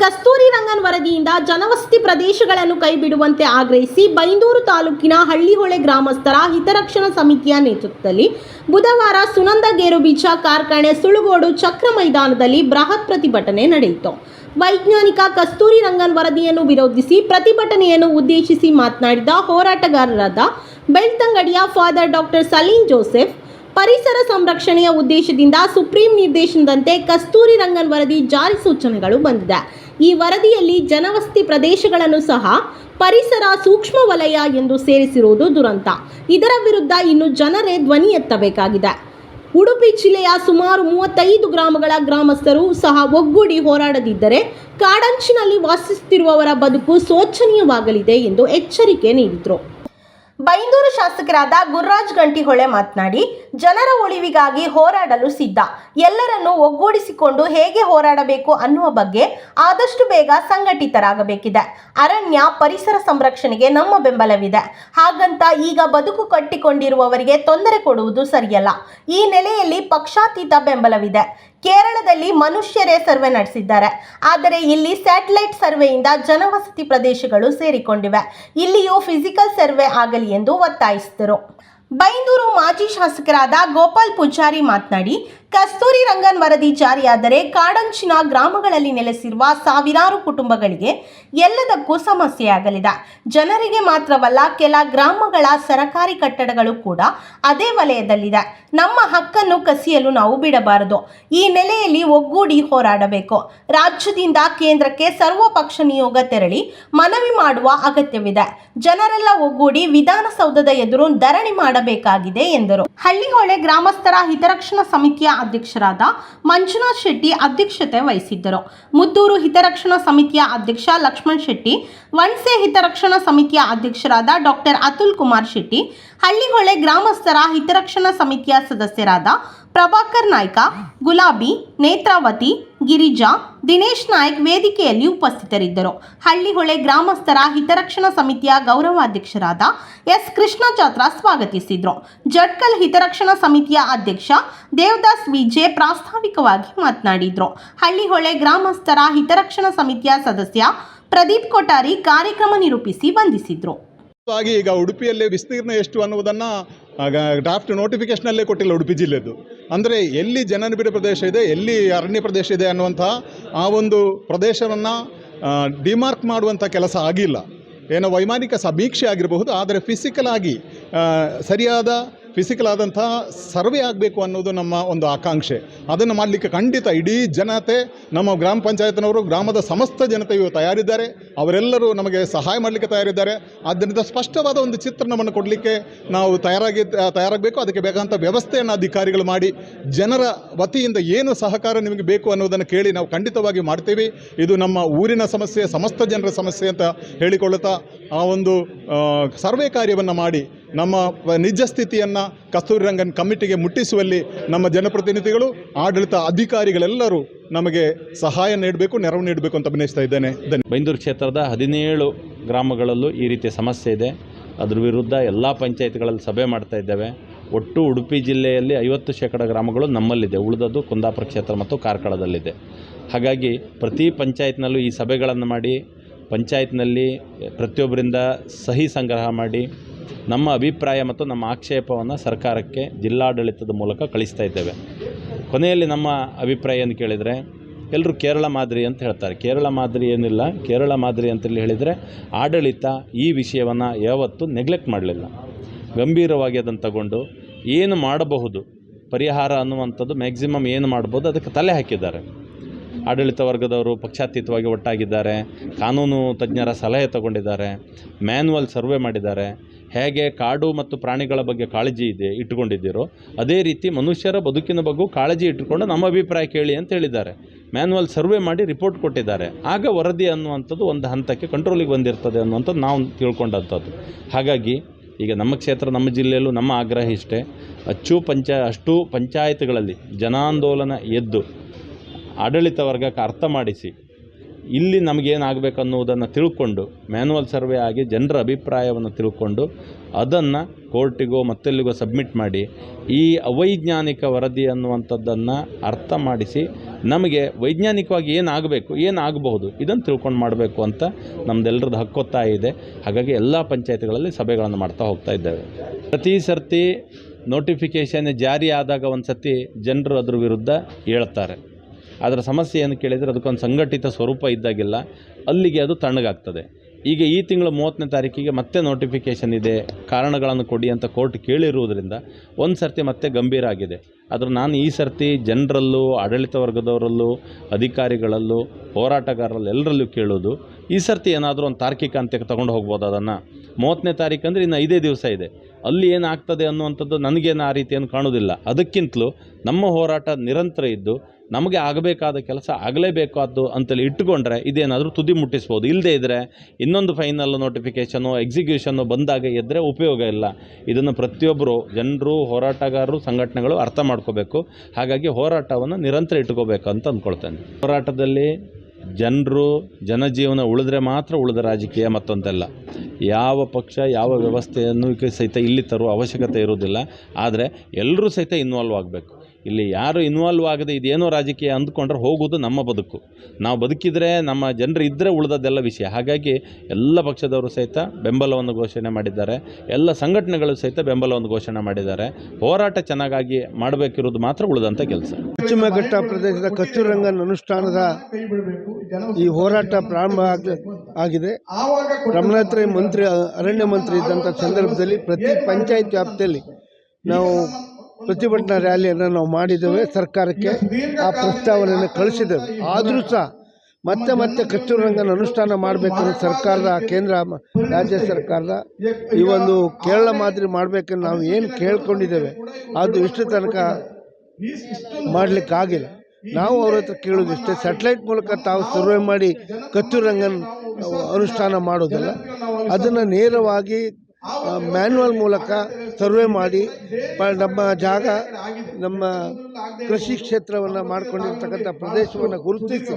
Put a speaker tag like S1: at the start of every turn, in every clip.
S1: ಕಸ್ತೂರಿ ರಂಗನ್ ವರದಿಯಿಂದ ಜನವಸತಿ ಪ್ರದೇಶಗಳನ್ನು ಕೈಬಿಡುವಂತೆ ಆಗ್ರಹಿಸಿ ಬೈಂದೂರು ತಾಲೂಕಿನ ಹಳ್ಳಿಹೊಳೆ ಗ್ರಾಮಸ್ಥರ ಹಿತರಕ್ಷಣಾ ಸಮಿತಿಯ ನೇತೃತ್ವದಲ್ಲಿ ಬುಧವಾರ ಸುನಂದ ಗೇರುಬೀಜ ಕಾರ್ಖಾನೆ ಸುಳುಗೋಡು ಚಕ್ರ ಮೈದಾನದಲ್ಲಿ ಬೃಹತ್ ಪ್ರತಿಭಟನೆ ನಡೆಯಿತು. ವೈಜ್ಞಾನಿಕ ಕಸ್ತೂರಿ ರಂಗನ್ ವರದಿಯನ್ನು ವಿರೋಧಿಸಿ ಪ್ರತಿಭಟನೆಯನ್ನು ಉದ್ದೇಶಿಸಿ ಮಾತನಾಡಿದ ಹೋರಾಟಗಾರರಾದ ಬೆಳ್ತಂಗಡಿಯ ಫಾದರ್ ಡಾಕ್ಟರ್ ಸಲೀಂ ಜೋಸೆಫ್, ಪರಿಸರ ಸಂರಕ್ಷಣೆಯ ಉದ್ದೇಶದಿಂದ ಸುಪ್ರೀಂ ನಿರ್ದೇಶನದಂತೆ ಕಸ್ತೂರಿ ರಂಗನ್ ವರದಿ ಜಾರಿ ಸೂಚನೆಗಳು ಬಂದಿದೆ. ಈ ವರದಿಯಲ್ಲಿ ಜನವಸತಿ ಪ್ರದೇಶಗಳನ್ನು ಸಹ ಪರಿಸರ ಸೂಕ್ಷ್ಮ ವಲಯ ಎಂದು ಸೇರಿಸಿರುವುದು ದುರಂತ. ಇದರ ವಿರುದ್ಧ ಇನ್ನು ಜನರೇ ಧ್ವನಿ ಎತ್ತಬೇಕಾಗಿದೆ. ಉಡುಪಿ ಜಿಲ್ಲೆಯ ಸುಮಾರು ಮೂವತ್ತೈದು ಗ್ರಾಮಗಳ ಗ್ರಾಮಸ್ಥರು ಸಹ ಒಗ್ಗೂಡಿ ಹೋರಾಡದಿದ್ದರೆ ಕಾಡಂಚಿನಲ್ಲಿ ವಾಸಿಸುತ್ತಿರುವವರ ಬದುಕು ಶೋಚನೀಯವಾಗಲಿದೆ ಎಂದು ಎಚ್ಚರಿಕೆ ನೀಡಿದರು. ಬೈಂದೂರು ಶಾಸಕರಾದ ಗುರುರಾಜ್ ಗಂಟಿಹೊಳೆ ಮಾತನಾಡಿ, ಜನರ ಉಳಿವಿಗಾಗಿ ಹೋರಾಡಲು ಸಿದ್ಧ. ಎಲ್ಲರನ್ನು ಒಗ್ಗೂಡಿಸಿಕೊಂಡು ಹೇಗೆ ಹೋರಾಡಬೇಕು ಅನ್ನುವ ಬಗ್ಗೆ ಆದಷ್ಟು ಬೇಗ ಸಂಘಟಿತರಾಗಬೇಕಿದೆ. ಅರಣ್ಯ, ಪರಿಸರ ಸಂರಕ್ಷಣೆಗೆ ನಮ್ಮ ಬೆಂಬಲವಿದೆ. ಹಾಗಂತ ಈಗ ಬದುಕು ಕಟ್ಟಿಕೊಂಡಿರುವವರಿಗೆ ತೊಂದರೆ ಕೊಡುವುದು ಸರಿಯಲ್ಲ. ಈ ನೆಲೆಯಲ್ಲಿ ಪಕ್ಷಾತೀತ ಬೆಂಬಲವಿದೆ. ಕೇರಳದಲ್ಲಿ ಮನುಷ್ಯರೇ ಸರ್ವೆ ನಡೆಸಿದ್ದಾರೆ. ಆದರೆ ಇಲ್ಲಿ ಸ್ಯಾಟಲೈಟ್ ಸರ್ವೆಯಿಂದ ಜನವಸತಿ ಪ್ರದೇಶಗಳು ಸೇರಿಕೊಂಡಿವೆ. ಇಲ್ಲಿಯೂ ಫಿಸಿಕಲ್ ಸರ್ವೆ ಆಗಲಿ ಎಂದು ಒತ್ತಾಯಿಸಿದರು. ಬೈಂದೂರು ಮಾಜಿ ಶಾಸಕರಾದ ಗೋಪಾಲ್ ಪೂಜಾರಿ ಮಾತನಾಡಿ ಕಸ್ತೂರಿ ರಂಗನ್ ವರದಿ ಜಾರಿಯಾದರೆ ಕಾಡಂಚಿನ ಗ್ರಾಮಗಳಲ್ಲಿ ನೆಲೆಸಿರುವ ಸಾವಿರಾರು ಕುಟುಂಬಗಳಿಗೆ ಎಲ್ಲದಕ್ಕೂ ಸಮಸ್ಯೆಯಾಗಲಿದೆ. ಜನರಿಗೆ ಮಾತ್ರವಲ್ಲ, ಕೆಲ ಗ್ರಾಮಗಳ ಸರಕಾರಿ ಕಟ್ಟಡಗಳು ಕೂಡ ಅದೇ ವಲಯದಲ್ಲಿದೆ. ನಮ್ಮ ಹಕ್ಕನ್ನು ಕಸಿಯಲು ನಾವು ಬಿಡಬಾರದು. ಈ ನೆಲೆಯಲ್ಲಿ ಒಗ್ಗೂಡಿ ಹೋರಾಡಬೇಕು. ರಾಜ್ಯದಿಂದ ಕೇಂದ್ರಕ್ಕೆ ಸರ್ವಪಕ್ಷ ನಿಯೋಗ ತೆರಳಿ ಮನವಿ ಮಾಡುವ ಅಗತ್ಯವಿದೆ. ಜನರೆಲ್ಲ ಒಗ್ಗೂಡಿ ವಿಧಾನಸೌಧದ ಎದುರು ಧರಣಿ ಮಾಡಬೇಕಾಗಿದೆ ಎಂದರು. ಹಳ್ಳಿಹೊಳೆ ಗ್ರಾಮಸ್ಥರ ಹಿತರಕ್ಷಣಾ ಸಮಿತಿಯ ಅಧ್ಯಕ್ಷರಾದ ಮಂಜುನಾಥ್ ಶೆಟ್ಟಿ ಅಧ್ಯಕ್ಷತೆ ವಹಿಸಿದ್ದರು. ಮುದ್ದೂರು ಹಿತರಕ್ಷಣಾ ಸಮಿತಿಯ ಅಧ್ಯಕ್ಷ ಲಕ್ಷ್ಮಣ್ ಶೆಟ್ಟಿ, ವಣಸೆ ಹಿತರಕ್ಷಣಾ ಸಮಿತಿಯ ಅಧ್ಯಕ್ಷರಾದ ಡಾಕ್ಟರ್ ಅತುಲ್ ಕುಮಾರ್ ಶೆಟ್ಟಿ, ಹಳ್ಳಿಹೊಳೆ ಗ್ರಾಮಸ್ಥರ ಹಿತರಕ್ಷಣಾ ಸಮಿತಿಯ ಸದಸ್ಯರಾದ ಪ್ರಭಾಕರ್ ನಾಯ್ಕ, ಗುಲಾಬಿ, ನೇತ್ರಾವತಿ, ಗಿರಿಜಾ ದಿನೇಶ್ ನಾಯ್ಕ್ ವೇದಿಕೆಯಲ್ಲಿ ಉಪಸ್ಥಿತರಿದ್ದರು. ಹಳ್ಳಿಹೊಳೆ ಗ್ರಾಮಸ್ಥರ ಹಿತರಕ್ಷಣಾ ಸಮಿತಿಯ ಗೌರವಾಧ್ಯಕ್ಷರಾದ ಎಸ್. ಕೃಷ್ಣ ಜಾತ್ರಾ ಸ್ವಾಗತಿಸಿದ್ರು. ಜಟ್ಕಲ್ ಹಿತರಕ್ಷಣಾ ಸಮಿತಿಯ ಅಧ್ಯಕ್ಷ ದೇವದಾಸ್ ವಿಜೆ ಪ್ರಾಸ್ತಾವಿಕವಾಗಿ ಮಾತನಾಡಿದ್ರು. ಹಳ್ಳಿಹೊಳೆ ಗ್ರಾಮಸ್ಥರ ಹಿತರಕ್ಷಣಾ ಸಮಿತಿಯ ಸದಸ್ಯ ಪ್ರದೀಪ್ ಕೊಠಾರಿ ಕಾರ್ಯಕ್ರಮ ನಿರೂಪಿಸಿ ವಂದಿಸಿದ್ರು.
S2: ಈಗ ಉಡುಪಿಯಲ್ಲಿ ವಿಸ್ತೀರ್ಣ ಎಷ್ಟು ಅನ್ನುವುದನ್ನು ಡ್ರಾಫ್ಟ್ ನೋಟಿಫಿಕೇಷನಲ್ಲೇ ಕೊಟ್ಟಿಲ್ಲ ಉಡುಪಿ ಜಿಲ್ಲೆದು. ಅಂದರೆ ಎಲ್ಲಿ ಜನನಿಬಿಡ ಪ್ರದೇಶ ಇದೆ, ಎಲ್ಲಿ ಅರಣ್ಯ ಪ್ರದೇಶ ಇದೆ ಅನ್ನುವಂಥ ಆ ಒಂದು ಪ್ರದೇಶವನ್ನು ಡಿಮಾರ್ಕ್ ಮಾಡುವಂಥ ಕೆಲಸ ಆಗಿಲ್ಲ. ಏನೋ ವೈಮಾನಿಕ ಸಮೀಕ್ಷೆ ಆಗಿರಬಹುದು, ಆದರೆ ಫಿಸಿಕಲ್ ಆಗಿ ಸರಿಯಾದ ಫಿಸಿಕಲ್ ಆದಂಥ ಸರ್ವೆ ಆಗಬೇಕು ಅನ್ನೋದು ನಮ್ಮ ಒಂದು ಆಕಾಂಕ್ಷೆ. ಅದನ್ನು ಮಾಡಲಿಕ್ಕೆ ಖಂಡಿತ ಇಡೀ ಜನತೆ, ನಮ್ಮ ಗ್ರಾಮ ಪಂಚಾಯತ್ನವರು, ಗ್ರಾಮದ ಸಮಸ್ತ ಜನತೆಯು ತಯಾರಿದ್ದಾರೆ. ಅವರೆಲ್ಲರೂ ನಮಗೆ ಸಹಾಯ ಮಾಡಲಿಕ್ಕೆ ತಯಾರಿದ್ದಾರೆ. ಆದ್ದರಿಂದ ಸ್ಪಷ್ಟವಾದ ಒಂದು ಚಿತ್ರಣವನ್ನು ಕೊಡಲಿಕ್ಕೆ ನಾವು ತಯಾರಾಗಿ, ತಯಾರಾಗಬೇಕು. ಅದಕ್ಕೆ ಬೇಕಾದಂಥ ವ್ಯವಸ್ಥೆಯನ್ನು ಅಧಿಕಾರಿಗಳು ಮಾಡಿ, ಜನರ ವತಿಯಿಂದ ಏನು ಸಹಕಾರ ನಿಮಗೆ ಬೇಕು ಅನ್ನೋದನ್ನು ಕೇಳಿ ನಾವು ಖಂಡಿತವಾಗಿ ಮಾಡ್ತೀವಿ. ಇದು ನಮ್ಮ ಊರಿನ ಸಮಸ್ಯೆ, ಸಮಸ್ತ ಜನರ ಸಮಸ್ಯೆ ಅಂತ ಹೇಳಿಕೊಳ್ಳುತ್ತಾ ಆ ಒಂದು ಸರ್ವೆ ಕಾರ್ಯವನ್ನು ಮಾಡಿ ನಮ್ಮ ನಿಜ ಸ್ಥಿತಿಯನ್ನು ಕಸ್ತೂರಿ ರಂಗನ್ ಕಮಿಟಿಗೆ ಮುಟ್ಟಿಸುವಲ್ಲಿ ನಮ್ಮ ಜನಪ್ರತಿನಿಧಿಗಳು, ಆಡಳಿತ ಅಧಿಕಾರಿಗಳೆಲ್ಲರೂ ನಮಗೆ ಸಹಾಯ ನೀಡಬೇಕು, ನೆರವು ನೀಡಬೇಕು ಅಂತ ಅಭಿನಯಿಸ್ತಾ ಇದ್ದೇನೆ.
S3: ಬೈಂದೂರು ಕ್ಷೇತ್ರದ ಹದಿನೇಳು ಗ್ರಾಮಗಳಲ್ಲೂ ಈ ರೀತಿಯ ಸಮಸ್ಯೆ ಇದೆ. ಅದ್ರ ವಿರುದ್ಧ ಎಲ್ಲ ಪಂಚಾಯತ್ಗಳಲ್ಲಿ ಸಭೆ ಮಾಡ್ತಾ ಇದ್ದೇವೆ. ಒಟ್ಟು ಉಡುಪಿ ಜಿಲ್ಲೆಯಲ್ಲಿ ಐವತ್ತು ಶೇಕಡ ಗ್ರಾಮಗಳು ನಮ್ಮಲ್ಲಿದೆ. ಉಳಿದದ್ದು ಕುಂದಾಪುರ ಕ್ಷೇತ್ರ ಮತ್ತು ಕಾರ್ಕಳದಲ್ಲಿದೆ. ಹಾಗಾಗಿ ಪ್ರತಿ ಪಂಚಾಯತ್ನಲ್ಲೂ ಈ ಸಭೆಗಳನ್ನು ಮಾಡಿ, ಪಂಚಾಯತ್ನಲ್ಲಿ ಪ್ರತಿಯೊಬ್ಬರಿಂದ ಸಹಿ ಸಂಗ್ರಹ ಮಾಡಿ ನಮ್ಮ ಅಭಿಪ್ರಾಯ ಮತ್ತು ನಮ್ಮ ಆಕ್ಷೇಪವನ್ನು ಸರ್ಕಾರಕ್ಕೆ ಜಿಲ್ಲಾಡಳಿತದ ಮೂಲಕ ಕಳಿಸ್ತಾ ಇದ್ದೇವೆ. ಕೊನೆಯಲ್ಲಿ ನಮ್ಮ ಅಭಿಪ್ರಾಯ ಏನು ಕೇಳಿದರೆ ಎಲ್ಲರೂ ಕೇರಳ ಮಾದರಿ ಅಂತ ಹೇಳ್ತಾರೆ. ಕೇರಳ ಮಾದರಿ ಏನಿಲ್ಲ, ಕೇರಳ ಮಾದರಿ ಅಂತೇಳಿ ಹೇಳಿದರೆ ಆಡಳಿತ ಈ ವಿಷಯವನ್ನು ಯಾವತ್ತೂ ನೆಗ್ಲೆಕ್ಟ್ ಮಾಡಲಿಲ್ಲ. ಗಂಭೀರವಾಗಿ ಅದನ್ನು ತಗೊಂಡು ಏನು ಮಾಡಬಹುದು, ಪರಿಹಾರ ಅನ್ನುವಂಥದ್ದು ಮ್ಯಾಕ್ಸಿಮಮ್ ಏನು ಮಾಡ್ಬೋದು ಅದಕ್ಕೆ ತಲೆ ಹಾಕಿದ್ದಾರೆ. ಆಡಳಿತ ವರ್ಗದವರು ಪಕ್ಷಾತೀತವಾಗಿ ಒಟ್ಟಾಗಿದ್ದಾರೆ, ಕಾನೂನು ತಜ್ಞರ ಸಲಹೆ ತಗೊಂಡಿದ್ದಾರೆ ಮ್ಯಾನ್ಯುವಲ್ ಸರ್ವೆ ಮಾಡಿದ್ದಾರೆ. ಹೇಗೆ ಕಾಡು ಮತ್ತು ಪ್ರಾಣಿಗಳ ಬಗ್ಗೆ ಕಾಳಜಿ ಇದೆ ಇಟ್ಟುಕೊಂಡಿದ್ದೀರೋ, ಅದೇ ರೀತಿ ಮನುಷ್ಯರ ಬದುಕಿನ ಬಗ್ಗೆ ಕಾಳಜಿ ಇಟ್ಟುಕೊಂಡು ನಮ್ಮ ಅಭಿಪ್ರಾಯ ಕೇಳಿ ಅಂತ ಹೇಳಿದ್ದಾರೆ. ಮ್ಯಾನ್ಯುವಲ್ ಸರ್ವೆ ಮಾಡಿ ರಿಪೋರ್ಟ್ ಕೊಟ್ಟಿದ್ದಾರೆ. ಆಗ ವರದಿ ಅನ್ನುವಂಥದ್ದು ಒಂದು ಹಂತಕ್ಕೆ ಕಂಟ್ರೋಲಿಗೆ ಬಂದಿರ್ತದೆ ಅನ್ನುವಂಥದ್ದು ನಾವು ತಿಳ್ಕೊಂಡಂಥದ್ದು. ಹಾಗಾಗಿ ಈಗ ನಮ್ಮ ಕ್ಷೇತ್ರ, ನಮ್ಮ ಜಿಲ್ಲೆಯಲ್ಲೂ ನಮ್ಮ ಆಗ್ರಹ ಇಷ್ಟೇ. ಅಚ್ಚು ಪಂಚ, ಅಷ್ಟು ಪಂಚಾಯತ್ಗಳಲ್ಲಿ ಜನಾಂದೋಲನ ಎದ್ದು ಆಡಳಿತ ವರ್ಗಕ್ಕೆ ಅರ್ಥ ಮಾಡಿಸಿ ಇಲ್ಲಿ ನಮಗೇನಾಗಬೇಕು ಅನ್ನುವುದನ್ನು ತಿಳ್ಕೊಂಡು ಮ್ಯಾನ್ಯಲ್ ಸರ್ವೆ ಆಗಿ ಜನರ ಅಭಿಪ್ರಾಯವನ್ನು ತಿಳ್ಕೊಂಡು ಅದನ್ನು ಕೋರ್ಟಿಗೋ ಮತ್ತೆಲ್ಲಿಗೋ ಸಬ್ಮಿಟ್ ಮಾಡಿ ಈ ಅವೈಜ್ಞಾನಿಕ ವರದಿ ಅನ್ನುವಂಥದ್ದನ್ನು ಅರ್ಥ ಮಾಡಿಸಿ ನಮಗೆ ವೈಜ್ಞಾನಿಕವಾಗಿ ಏನಾಗಬೇಕು, ಏನಾಗಬಹುದು ಇದನ್ನು ತಿಳ್ಕೊಂಡು ಮಾಡಬೇಕು ಅಂತ ನಮ್ಮದೆಲ್ಲರದ್ದು ಹಕ್ಕೊತ್ತಾಯ ಇದೆ. ಹಾಗಾಗಿ ಎಲ್ಲ ಪಂಚಾಯತ್ಗಳಲ್ಲಿ ಸಭೆಗಳನ್ನು ಮಾಡ್ತಾ ಹೋಗ್ತಾ ಇದ್ದೇವೆ. ಪ್ರತಿ ಸರ್ತಿ ನೋಟಿಫಿಕೇಷನ್ ಜಾರಿ ಆದಾಗ ಒಂದು ಸರ್ತಿ ಜನರು ಅದ್ರ ವಿರುದ್ಧ ಹೇಳ್ತಾರೆ. ಅದರ ಸಮಸ್ಯೆ ಏನು ಕೇಳಿದರೆ ಅದಕ್ಕೊಂದು ಸಂಘಟಿತ ಸ್ವರೂಪ ಇದ್ದಾಗಿಲ್ಲ ಅಲ್ಲಿಗೆ ಅದು ತಣ್ಣಗಾಗ್ತದೆ. ಈಗ ಈ ತಿಂಗಳ ಮೂವತ್ತನೇ ತಾರೀಕಿಗೆ ಮತ್ತೆ ನೋಟಿಫಿಕೇಷನ್ ಇದೆ. ಕಾರಣಗಳನ್ನು ಕೊಡಿ ಅಂತ ಕೋರ್ಟ್ ಕೇಳಿರುವುದರಿಂದ ಒಂದು ಸರ್ತಿ ಮತ್ತೆ ಗಂಭೀರ ಆಗಿದೆ. ಆದರೆ ನಾನು ಈ ಸರ್ತಿ ಜನರಲ್ಲೂ, ಆಡಳಿತ ವರ್ಗದವರಲ್ಲೂ, ಅಧಿಕಾರಿಗಳಲ್ಲೂ, ಹೋರಾಟಗಾರರಲ್ಲಿ ಎಲ್ಲರಲ್ಲೂ ಕೇಳೋದು, ಈ ಸರ್ತಿ ಏನಾದರೂ ಒಂದು ತಾರ್ಕಿಕ ಅಂತ್ಯಕ್ಕೆ ತಗೊಂಡು ಹೋಗ್ಬೋದು ಅದನ್ನು? ಮೂವತ್ತನೇ ತಾರೀಕು ಅಂದರೆ ಇನ್ನು ಐದೇ ದಿವಸ ಇದೆ. ಅಲ್ಲಿ ಏನಾಗ್ತದೆ ಅನ್ನುವಂಥದ್ದು ನನಗೇನು ಆ ರೀತಿಯನ್ನು ಕಾಣುವುದಿಲ್ಲ. ಅದಕ್ಕಿಂತಲೂ ನಮ್ಮ ಹೋರಾಟ ನಿರಂತರ ಇದ್ದು, ನಮಗೆ ಆಗಬೇಕಾದ ಕೆಲಸ ಆಗಲೇಬೇಕಾದ್ದು ಅಂತೇಳಿ ಇಟ್ಟುಕೊಂಡ್ರೆ ಇದೇನಾದರೂ ತುದಿ ಮುಟ್ಟಿಸ್ಬೋದು. ಇಲ್ಲದೇ ಇದ್ದರೆ ಇನ್ನೊಂದು ಫೈನಲ್ ನೋಟಿಫಿಕೇಷನು ಎಕ್ಸಿಕ್ಯೂಷನ್ನು ಬಂದಾಗ ಇದ್ದರೆ ಉಪಯೋಗ ಇಲ್ಲ. ಇದನ್ನು ಪ್ರತಿಯೊಬ್ಬರು ಜನರು, ಹೋರಾಟಗಾರರು, ಸಂಘಟನೆಗಳು ಅರ್ಥ ಮಾಡ್ಕೋಬೇಕು. ಹಾಗಾಗಿ ಹೋರಾಟವನ್ನು ನಿರಂತರ ಇಟ್ಕೋಬೇಕು ಅಂತ ಅಂದ್ಕೊಳ್ತೇನೆ. ಹೋರಾಟದಲ್ಲಿ ಜನರು ಜನಜೀವನ ಉಳಿದ್ರೆ ಮಾತ್ರ ಉಳಿದ ರಾಜಕೀಯ ಮತ್ತೊಂದಲ್ಲ. ಯಾವ ಪಕ್ಷ, ಯಾವ ವ್ಯವಸ್ಥೆಯನ್ನು ಸಹಿತ ಇಲ್ಲಿ ತರುವ ಅವಶ್ಯಕತೆ ಇರುವುದಿಲ್ಲ. ಆದರೆ ಎಲ್ಲರೂ ಸಹಿತ ಇನ್ವಾಲ್ವ್ ಆಗಬೇಕು. ಇಲ್ಲಿ ಯಾರು ಇನ್ವಾಲ್ವ್ ಆಗದೆ ಇದೇನೋ ರಾಜಕೀಯ ಅಂದ್ಕೊಂಡ್ರೆ ಹೋಗೋದು ನಮ್ಮ ಬದುಕು. ನಾವು ಬದುಕಿದರೆ ನಮ್ಮ ಜನರು ಇದ್ದರೆ ಉಳಿದದ್ದೆಲ್ಲ ವಿಷಯ. ಹಾಗಾಗಿ ಎಲ್ಲ ಪಕ್ಷದವರು ಸಹಿತ ಬೆಂಬಲವನ್ನು ಘೋಷಣೆ ಮಾಡಿದ್ದಾರೆ. ಎಲ್ಲ ಸಂಘಟನೆಗಳು ಸಹಿತ ಬೆಂಬಲವನ್ನು ಘೋಷಣೆ ಮಾಡಿದ್ದಾರೆ. ಹೋರಾಟ ಚೆನ್ನಾಗಾಗಿ ಮಾಡಬೇಕಿರೋದು ಮಾತ್ರ ಉಳಿದಂಥ ಕೆಲಸ.
S4: ಪಶ್ಚಿಮ ಘಟ್ಟ ಪ್ರದೇಶದ ರಂಗನ ಅನುಷ್ಠಾನದ ಈ ಹೋರಾಟ ಪ್ರಾರಂಭ ಆಗ, ಆಗಿದೆ. ರಮಣಾತ್ರಿ ಮಂತ್ರಿ, ಅರಣ್ಯ ಮಂತ್ರಿ ಇದ್ದಂಥ ಸಂದರ್ಭದಲ್ಲಿ ಪ್ರತಿ ಪಂಚಾಯತ್ ವ್ಯಾಪ್ತಿಯಲ್ಲಿ ನಾವು ಪ್ರತಿಭಟನಾ ರ್ಯಾಲಿಯನ್ನು ನಾವು ಮಾಡಿದ್ದೇವೆ. ಸರ್ಕಾರಕ್ಕೆ ಆ ಪ್ರಸ್ತಾವನೆಯನ್ನು ಕಳಿಸಿದ್ದೇವೆ. ಆದರೂ ಸಹ ಮತ್ತೆ ಮತ್ತೆ ಕಸ್ತೂರಂಗನ ಅನುಷ್ಠಾನ ಮಾಡಬೇಕನ್ನೋ ಸರ್ಕಾರದ, ಕೇಂದ್ರ ರಾಜ್ಯ ಸರ್ಕಾರದ ಈ ಒಂದು ಕೇರಳ ಮಾದರಿ ಮಾಡಬೇಕನ್ನು ನಾವು ಏನು ಕೇಳ್ಕೊಂಡಿದ್ದೇವೆ, ಅದು ಇಷ್ಟು ತನಕ ಮಾಡಲಿಕ್ಕಾಗಿಲ್ಲ. ನಾವು ಅವ್ರ ಹತ್ರ ಕೇಳೋದು ಇಷ್ಟೇ. ಸ್ಯಾಟಲೈಟ್ ಮೂಲಕ ತಾವು ಸರ್ವೆ ಮಾಡಿ ಕತ್ತೂರಂಗನ್ ಅನುಷ್ಠಾನ ಮಾಡೋದಿಲ್ಲ, ಅದನ್ನು ನೇರವಾಗಿ ಮ್ಯಾನ್ಯುವಲ್ ಮೂಲಕ ಸರ್ವೆ ಮಾಡಿ ನಮ್ಮ ಜಾಗ ನಮ್ಮ ಕೃಷಿ ಕ್ಷೇತ್ರವನ್ನು ಮಾಡಿಕೊಂಡಿರ್ತಕ್ಕಂಥ ಪ್ರದೇಶವನ್ನು ಗುರುತಿಸಿ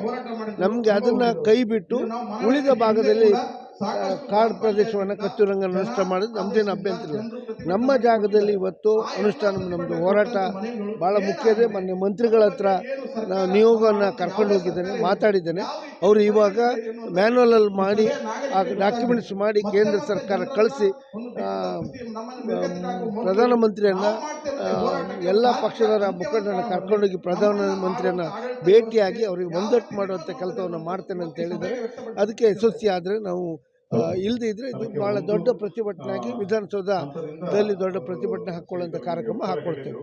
S4: ನಮಗೆ ಅದನ್ನು ಕೈ ಬಿಟ್ಟು ಉಳಿದ ಭಾಗದಲ್ಲಿ ಕಾಡು ಪ್ರದೇಶವನ್ನು ಕಚ್ಚುರಂಗ ನಷ್ಟ ಮಾಡೋದು ನಮ್ಮದೇನು ಅಭ್ಯಂತರ. ಇಲ್ಲ ನಮ್ಮ ಜಾಗದಲ್ಲಿ ಇವತ್ತು ಅನುಷ್ಠಾನ ನಮ್ಮದು ಹೋರಾಟ ಭಾಳ ಮುಖ್ಯ ಇದೆ. ಮೊನ್ನೆ ಮಂತ್ರಿಗಳ ಹತ್ರ ನಾವು ನಿಯೋಗವನ್ನು ಕರ್ಕೊಂಡು ಹೋಗಿದ್ದೇನೆ ಮಾತಾಡಿದ್ದೇನೆ. ಅವರು ಇವಾಗ ಮ್ಯಾನ್ಯಲಲ್ಲಿ ಮಾಡಿ ಆ ಡಾಕ್ಯುಮೆಂಟ್ಸ್ ಮಾಡಿ ಕೇಂದ್ರ ಸರ್ಕಾರ ಕಳಿಸಿ ಪ್ರಧಾನಮಂತ್ರಿಯನ್ನು ಎಲ್ಲ ಪಕ್ಷದ ಮುಖಂಡರನ್ನು ಕರ್ಕೊಂಡೋಗಿ ಪ್ರಧಾನಮಂತ್ರಿಯನ್ನು ಭೇಟಿಯಾಗಿ ಅವರಿಗೆ ಒಂದಟ್ಟು ಮಾಡುವಂಥ ಕೆಲಸವನ್ನು ಮಾಡ್ತೇನೆ ಅಂತ ಹೇಳಿದರೆ ಅದಕ್ಕೆ ಯಶಸ್ವಿ ಆದರೆ ನಾವು ಇಲ್ಲದೇ ಇದ್ರೆ ಇದು ಭಾಳ ದೊಡ್ಡ ಪ್ರತಿಭಟನೆ ಆಗಿ ವಿಧಾನಸೌಧದಲ್ಲಿ ದೊಡ್ಡ ಪ್ರತಿಭಟನೆ ಹಾಕೊಳ್ಳುವಂತ ಕಾರ್ಯಕ್ರಮ ಹಾಕ್ಕೊಳ್ತೇವೆ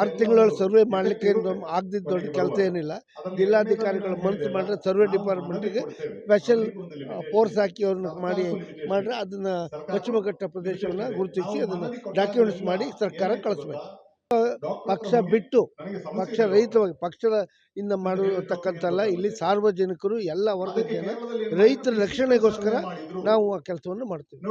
S4: ಆರು ತಿಂಗಳಲ್ಲಿ ಸರ್ವೆ ಮಾಡಲಿಕ್ಕೆ ಆಗದಿದ್ದ ದೊಡ್ಡ ಕೆಲಸ ಏನಿಲ್ಲ. ಜಿಲ್ಲಾಧಿಕಾರಿಗಳು ಮನಸ್ಸು ಮಾಡಿದ್ರೆ ಸರ್ವೆ ಡಿಪಾರ್ಟ್ಮೆಂಟಿಗೆ ಸ್ಪೆಷಲ್ ಫೋರ್ಸ್ ಹಾಕಿ ಅವ್ರನ್ನ ಮಾಡಿ ಮಾಡಿದ್ರೆ ಅದನ್ನು ಪಶ್ಚಿಮಘಟ್ಟ ಪ್ರದೇಶವನ್ನು ಗುರುತಿಸಿ ಅದನ್ನು ಡಾಕ್ಯುಮೆಂಟ್ಸ್ ಮಾಡಿ ಸರ್ಕಾರ ಕಳಿಸ್ಬೇಕು. ಪಕ್ಷ ಬಿಟ್ಟು ಪಕ್ಷ ರಹಿತವಾಗಿ ಪಕ್ಷದ ಇಂದ ಮಾಡಿರತಕ್ಕಂಥಲ್ಲ ಇಲ್ಲಿ ಸಾರ್ವಜನಿಕರು ಎಲ್ಲ ವರ್ಗದ ಜನ ರೈತರ ರಕ್ಷಣೆಗೋಸ್ಕರ ನಾವು ಆ ಕೆಲಸವನ್ನು ಮಾಡ್ತೀವಿ.